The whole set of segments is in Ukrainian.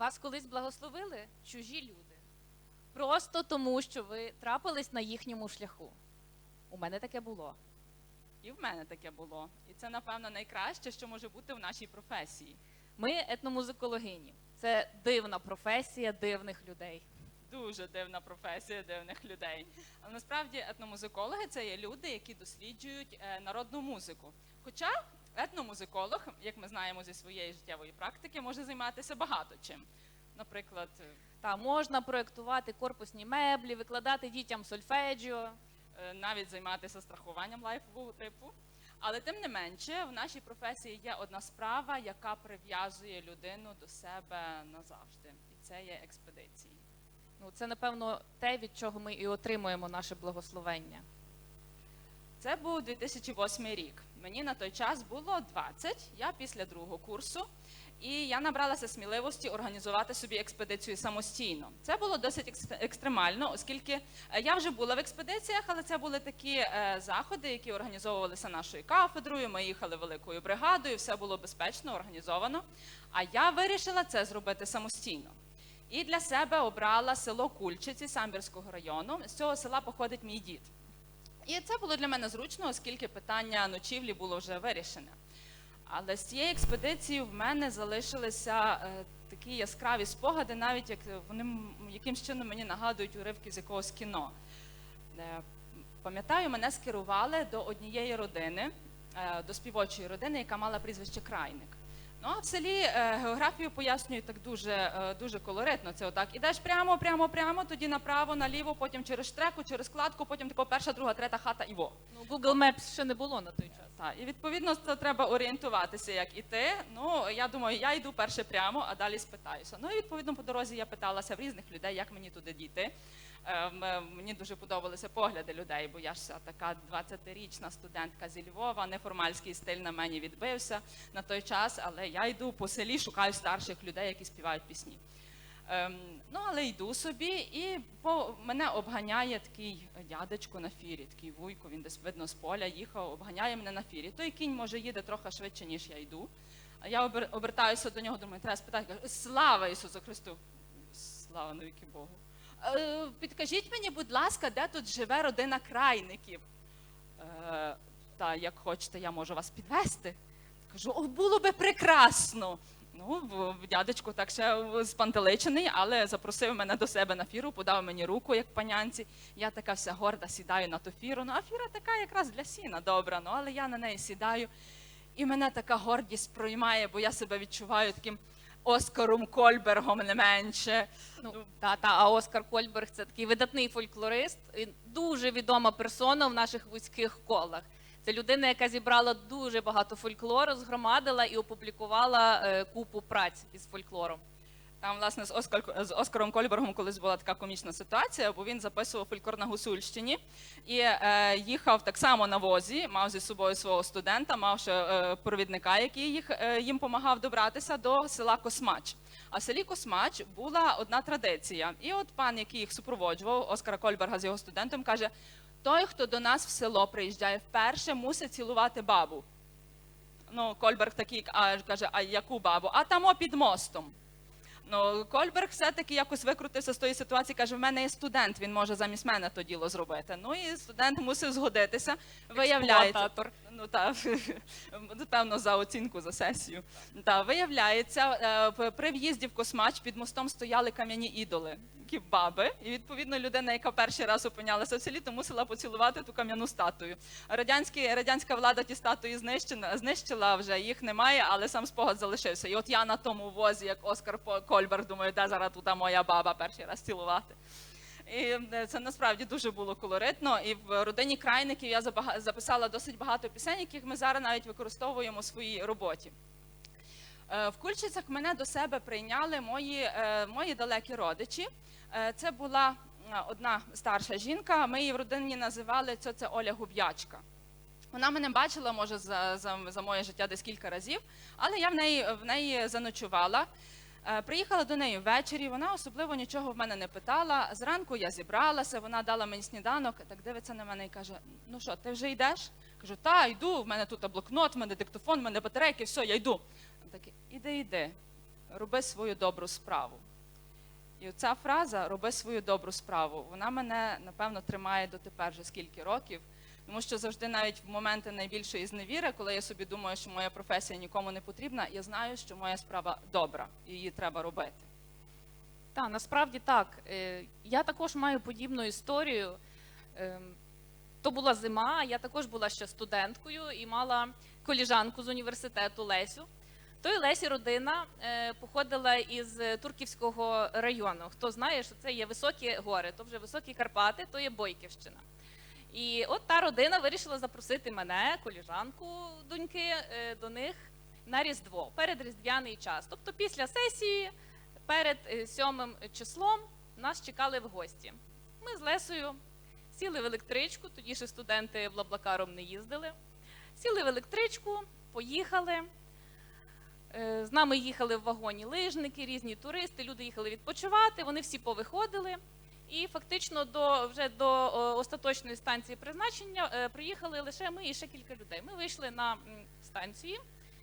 Вас колись благословили чужі люди. Просто тому, що ви трапились на їхньому шляху. У мене таке було. І в мене таке було. І це, напевно, найкраще, що може бути в нашій професії. Ми етномузикологині. Це дивна професія дивних людей. Дуже дивна професія дивних людей. Але насправді етномузикологи це є люди, які досліджують е, народну музику. Хоча етномузиколог, як ми знаємо зі своєї життєвої практики, може займатися багато чим. Наприклад, е, Та можна проєктувати корпусні меблі, викладати дітям сольфеджіо. е, навіть займатися страхуванням лайфового типу. Але тим не менше, в нашій професії є одна справа, яка прив'язує людину до себе назавжди, і це є експедиції. Ну, це, напевно, те, від чого ми і отримуємо наше благословення. Це був 2008 рік. Мені на той час було 20, я після другого курсу, і я набралася сміливості організувати собі експедицію самостійно. Це було досить екс- екстремально, оскільки е, я вже була в експедиціях, але це були такі е, заходи, які організовувалися нашою кафедрою. Ми їхали великою бригадою, все було безпечно, організовано. А я вирішила це зробити самостійно. І для себе обрала село Кульчиці Самбірського району. З цього села походить мій дід. І це було для мене зручно, оскільки питання ночівлі було вже вирішене. Але з цієї експедиції в мене залишилися е, такі яскраві спогади, навіть як вони якимсь чином мені нагадують уривки з якогось кіно. Е, Пам'ятаю, мене скерували до однієї родини, е, до співочої родини, яка мала прізвище Крайник. Ну а в селі е, географію пояснюють так дуже, е, дуже колоритно. Це отак. Ідеш прямо, прямо, прямо, тоді направо, наліво, потім через штреку, через складку, потім тако перша, друга, третя хата і во. Ну, Google Maps ще не було на той час. Так, і відповідно це треба орієнтуватися, як іти. Ну я думаю, я йду перше прямо, а далі спитаюся. Ну і відповідно по дорозі я питалася в різних людей, як мені туди дійти. Ем, е, Мені дуже подобалися погляди людей, бо я ж така 20-річна студентка зі Львова, неформальський стиль на мені відбився на той час, але я йду по селі, шукаю старших людей, які співають пісні. Ем, ну, але йду собі, і по, мене обганяє такий дядечко на фірі, такий вуйко, він десь видно з поля їхав, обганяє мене на фірі. Той кінь може їде трохи швидше, ніж я йду. Я обертаюся до нього, думаю, треба спитати, кажу, слава Ісусу Христу! Слава навіки Богу. Е, підкажіть мені, будь ласка, де тут живе родина крайників? Е, та як хочете, я можу вас підвести. Кажу, о, було би прекрасно. Ну, дядечко так ще спантеличений, але запросив мене до себе на фіру, подав мені руку, як панянці. Я така вся горда сідаю на ту фіру. Ну, а фіра така якраз для сіна добра. Ну, але я на неї сідаю, і мене така гордість проймає, бо я себе відчуваю таким Оскаром Кольбергом не менше. Ну, та, та, а Оскар Кольберг це такий видатний фольклорист, і дуже відома персона в наших вузьких колах. Це людина, яка зібрала дуже багато фольклору, згромадила і опублікувала е, купу праць із фольклором. Там, власне, з, Оскар, з Оскаром Кольбергом колись була така комічна ситуація, бо він записував фольклор на Гусульщині і е, їхав так само на возі, мав зі собою свого студента, мав ще е, провідника, який їх, е, їм допомагав добратися до села Космач. А в селі Космач була одна традиція. І от пан, який їх супроводжував, Оскара Кольберга з його студентом, каже: той, хто до нас в село приїжджає вперше, мусить цілувати бабу. Ну, Кольберг такий а, каже, а яку бабу? А тамо під мостом. Ну, Кольберг все-таки якось викрутився з тої ситуації, каже, в мене є студент, він може замість мене то діло зробити. Ну і студент мусив згодитися. Виявляється. Ну та певно за оцінку за сесію. Та виявляється, е, при в'їзді в Космач під мостом стояли кам'яні ідоли, баби. І відповідно людина, яка перший раз опинялася в селі, то мусила поцілувати ту кам'яну статую. Радянські, радянська влада ті статуї знищена, знищила вже, їх немає, але сам спогад залишився. І от я на тому возі, як Оскар Кольберг, думаю, де зараз туди моя баба перший раз цілувати. І е, це насправді дуже було колоритно. І в родині крайників я записала досить багато пісень, яких ми зараз навіть використовуємо у своїй роботі. Е, В Кульчицях мене до себе прийняли мої, е, мої далекі родичі. Це була одна старша жінка. Ми її в родині називали це, це Оля Губ'ячка. Вона мене бачила, може, за, за, за моє життя десь кілька разів, але я в неї, в неї заночувала. Е, Приїхала до неї ввечері, вона особливо нічого в мене не питала. Зранку я зібралася, вона дала мені сніданок, так дивиться на мене і каже: Ну що, ти вже йдеш? Кажу, та йду, в мене тут блокнот, в мене диктофон, в мене батарейки, все, я йду. Таке, іди, іди. роби свою добру справу. І ця фраза роби свою добру справу, вона мене напевно тримає дотепер вже скільки років. Тому що завжди, навіть в моменти найбільшої зневіри, коли я собі думаю, що моя професія нікому не потрібна, я знаю, що моя справа добра, і її треба робити. Так, насправді так. Е, Я також маю подібну історію. Ем, То була зима, я також була ще студенткою і мала коліжанку з університету Лесю. Той Лесі родина е, походила із Турківського району. Хто знає, що це є високі гори, то вже високі Карпати, то є Бойківщина. І от та родина вирішила запросити мене, коліжанку доньки, е, до них на Різдво, перед Різдвяний час. Тобто після сесії, перед е, сьомим числом, нас чекали в гості. Ми з Лесою сіли в електричку, тоді ще студенти Блаблакаром не їздили. Сіли в електричку, поїхали. Е, З нами їхали в вагоні лижники, різні туристи, люди їхали відпочивати, вони всі повиходили. І фактично до вже до остаточної станції призначення е, приїхали лише ми і ще кілька людей. Ми вийшли на станції,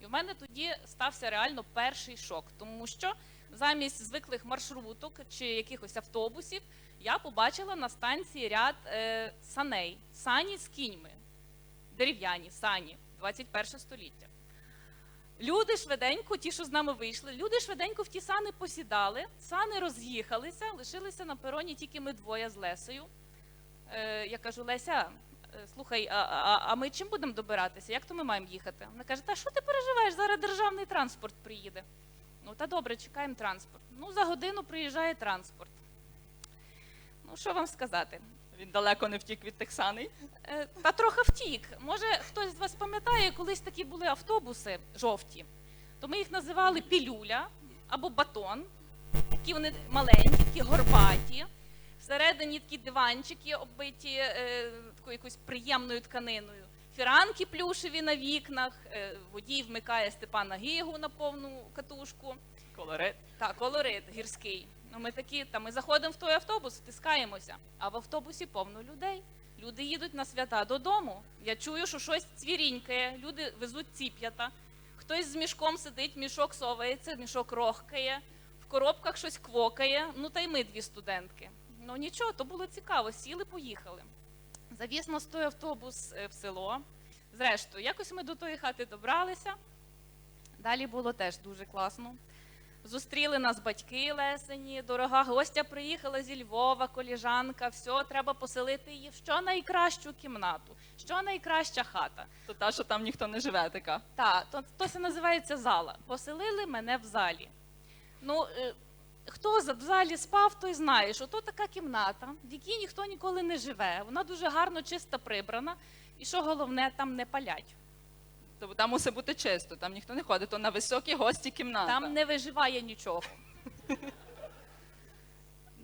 і в мене тоді стався реально перший шок, тому що замість звиклих маршруток чи якихось автобусів я побачила на станції ряд е, саней, сані з кіньми, дерев'яні сані, 21 століття. Люди швиденько, ті, що з нами вийшли, люди швиденько в ті сани посідали, сани роз'їхалися, лишилися на пероні тільки ми двоє з Лесею. Е, я кажу, Леся, е, слухай, а, а, а ми чим будемо добиратися? Як то ми маємо їхати? Вона каже, та що ти переживаєш? Зараз державний транспорт приїде. Ну та добре, чекаємо транспорт. Ну, за годину приїжджає транспорт. Ну, що вам сказати? Він далеко не втік від тих саней. Е, Та трохи втік. Може, хтось з вас пам'ятає, колись такі були автобуси жовті, то ми їх називали пілюля або батон. Такі вони маленькі, такі горбаті. Всередині такі диванчики оббиті е, такою якоюсь приємною тканиною. Фіранки плюшеві на вікнах, е, водій вмикає Степана Гігу на повну катушку. Колорит. Так, колорит гірський. Ну ми такі, та ми заходимо в той автобус, втискаємося. А в автобусі повно людей. Люди їдуть на свята додому. Я чую, що щось цвірінькає, люди везуть ціп'ята. Хтось з мішком сидить, мішок совається, мішок рохкає, в коробках щось квокає. Ну та й ми дві студентки. Ну нічого, то було цікаво. Сіли, поїхали. Завіз нас той автобус е, в село. Зрештою, якось ми до тої хати добралися. Далі було теж дуже класно. Зустріли нас батьки Лесені, дорога гостя приїхала зі Львова, коліжанка, все, треба поселити її в що найкращу кімнату, що найкраща хата. То та, що там ніхто не живе, така. Та, то, то це називається зала. Поселили мене в залі. Ну, е, хто в залі спав, той знає, що то така кімната, в якій ніхто ніколи не живе. Вона дуже гарно чисто прибрана, і що головне, там не палять. Тобто там мусить бути чисто, там ніхто не ходить, то на високій гості кімната. Там не виживає нічого.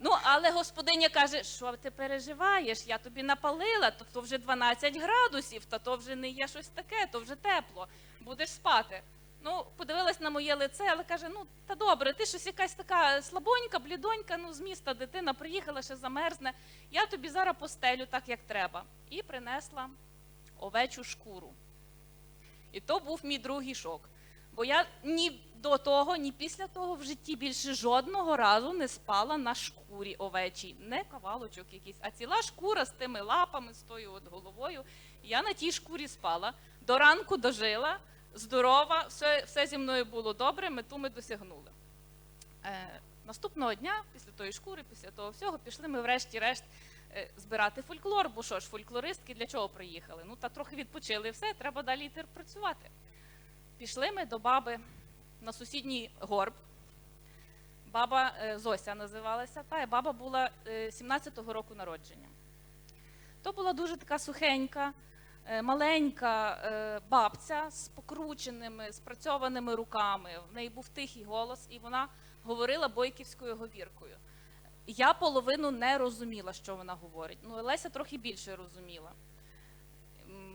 Ну, але господиня каже, що ти переживаєш? Я тобі напалила, то, то вже 12 градусів, та то вже не є щось таке, то вже тепло, будеш спати. Ну, подивилась на моє лице, але каже: ну та добре, ти щось якась така слабонька, блідонька, ну з міста дитина приїхала, ще замерзне. Я тобі зараз постелю так, як треба. І принесла овечу шкуру. І то був мій другий шок. Бо я ні до того, ні після того в житті більше жодного разу не спала на шкурі овечій. Не кавалочок якийсь, а ціла шкура з тими лапами, з тою от головою. Я на тій шкурі спала. До ранку дожила, здорова, все, все зі мною було добре, мету ми досягнули. Е, наступного дня, після тої шкури, після того всього, пішли ми врешті-решт збирати фольклор, бо що ж, фольклористки для чого приїхали? Ну та трохи відпочили все, треба далі йти працювати. Пішли ми до баби на сусідній горб. Баба е, Зося називалася, та і баба була е, 17-го року народження. То була дуже така сухенька, е, маленька е, бабця з покрученими, спрацьованими руками. В неї був тихий голос, і вона говорила бойківською говіркою. Я половину не розуміла, що вона говорить. Ну, Леся трохи більше розуміла.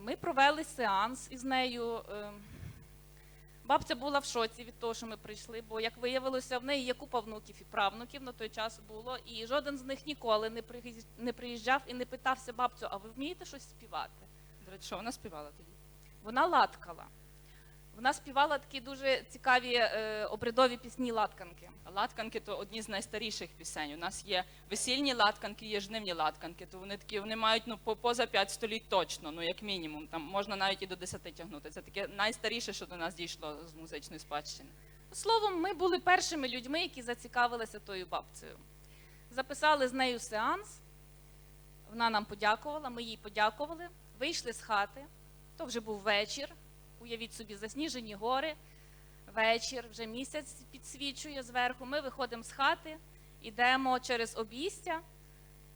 Ми провели сеанс із нею. е, Бабця була в шоці від того, що ми прийшли, бо, як виявилося, в неї є купа внуків і правнуків на той час було, і жоден з них ніколи не приїжджав і не питався бабцю, а ви вмієте щось співати? До речі, що вона співала тоді? Вона латкала. Вона співала такі дуже цікаві е, обрядові пісні латканки. Латканки то одні з найстаріших пісень. У нас є весільні латканки, є жнивні латканки. То вони такі вони мають ну поза 5 століть точно, ну як мінімум. Там можна навіть і до 10 тягнути. Це таке найстаріше, що до нас дійшло з музичної спадщини. Словом, ми були першими людьми, які зацікавилися тою бабцею. Записали з нею сеанс. Вона нам подякувала, ми їй подякували. Вийшли з хати. То вже був вечір. Уявіть собі, засніжені гори. Вечір, вже місяць підсвічує зверху. Ми виходимо з хати, йдемо через обійстя,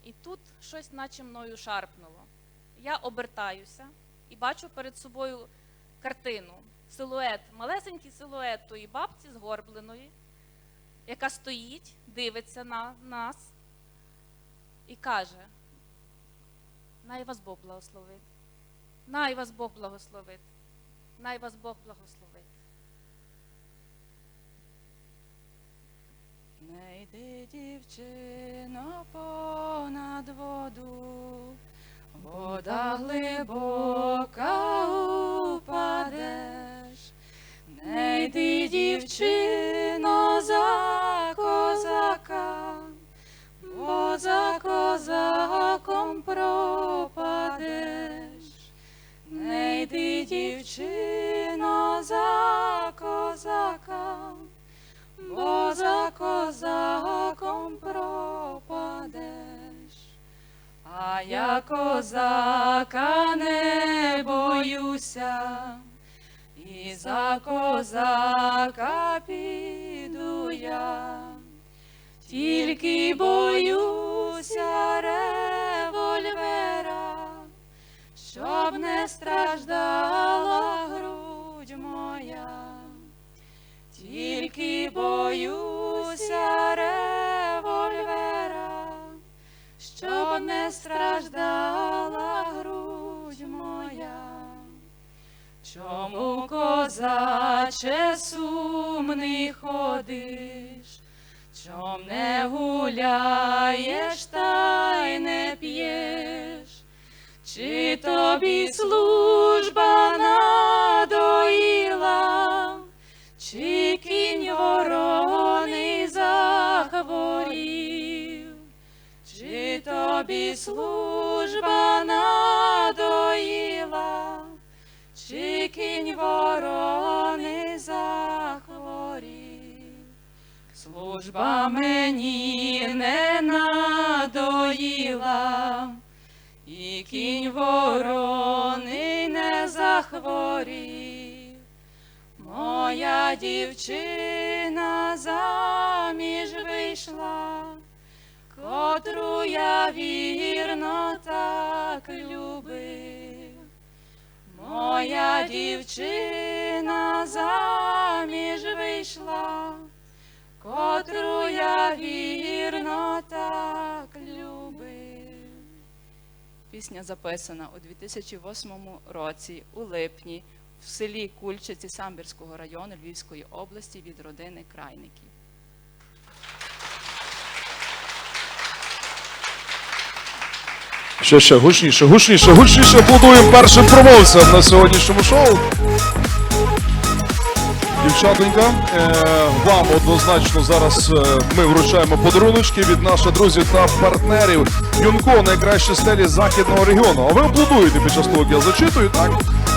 і тут щось наче мною шарпнуло. Я обертаюся і бачу перед собою картину, силует, малесенький силует тої бабці згорбленої, яка стоїть, дивиться на нас і каже: Най вас Бог благословить. Най вас Бог благословить. Най вас Бог благословить. Не йди, дівчино, понад воду, вода глибока упадеш. Не йди, дівчино, за козака, бо за козаком пропадеш. Йди, за козака, бо за козаком пропадеш. А я козака не боюся, і за козака піду я, тільки боюся револьвера, щоб не страждала Тільки боюся револьвера, щоб не страждала грудь моя. Чому козаче сумний ходиш, чом не гуляєш та й не п'єш, чи тобі служба Чи кінь вороний захворів, чи тобі служба надоїла, чи кінь вороний захворів, служба мені не надоїла, і кінь вороний не захворів. Моя дівчина заміж вийшла, котру я вірно так любив. Моя дівчина заміж вийшла, котру я вірно так любив. Пісня записана у 2008 році у липні в селі Кульчиці Самбірського району Львівської області від родини Крайників. Ще ще гучніше, гучніше, гучніше аплодуємо першим промовцям на сьогоднішньому шоу. Дівчатонька, е, вам однозначно зараз е, ми вручаємо подаруночки від наших друзів та партнерів. Юнко найкращі стелі західного регіону. А ви аплодуєте під час того, як я зачитую, так?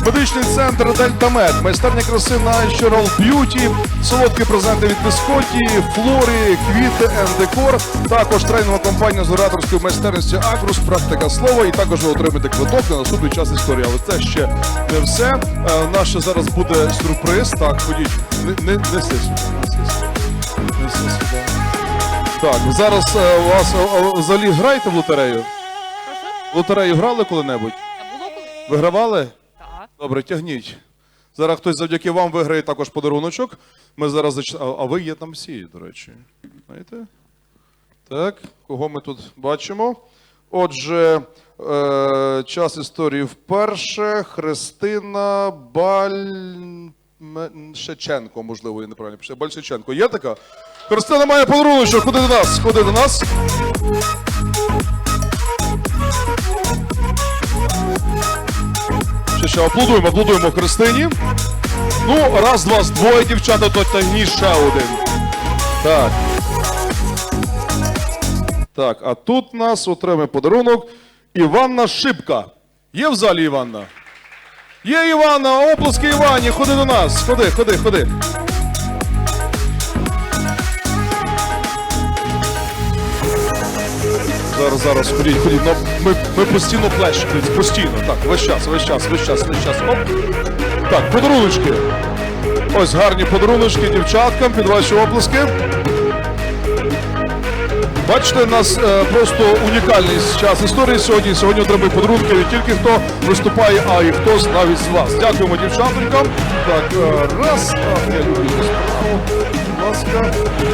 Медичний центр Дельта Мед, майстерня краси Natural Beauty, солодкі презенти від Бискоті, Флорі, Квіти, Декор, також тренінгова компанія з ораторської майстерності Агрус, практика слова, і також ви отримаєте квиток на наступний час історії. Але це ще не все. Е, Наше зараз буде сюрприз. Так, ходіть, не, не, сюди, неси сюди. Неси сюди. Так, зараз е, у вас е, е, взагалі граєте в лотерею? В лотерею грали коли-небудь? А було коли? Вигравали? Так. Добре, тягніть. Зараз хтось завдяки вам виграє також подаруночок. Ми зараз зач... а, а ви є там всі, до речі. Знаєте? Так, кого ми тут бачимо? Отже, е, час історії вперше. Христина Бальшеченко, можливо, я неправильно пишу. Бальшеченко. Є така? Христина має подаруночок. Ходи до нас, ходи до нас. Ще ще аплодуємо, аплодуємо Христині. Ну, раз, два, двоє дівчата, то тягні ще один. Так. Так, а тут нас отримає подарунок Іванна Шипка. Є в залі Іванна? Є Іванна, оплески Івані, ходи до нас. Ходи, ходи, ходи. Зараз, зараз, ходіть, ходіть. Ну, ми, ми постійно плещемо, постійно. Так, весь час, весь час, весь час, весь час. Оп. Так, подаруночки. Ось гарні подаруночки дівчаткам під ваші оплески. Бачите, у нас е, просто унікальний час історії сьогодні. Сьогодні отримує подарунки не тільки хто виступає, а й хтось навіть з вас. Дякуємо дівчатонькам. Так, е, раз. а я люблю справу. Будь ласка.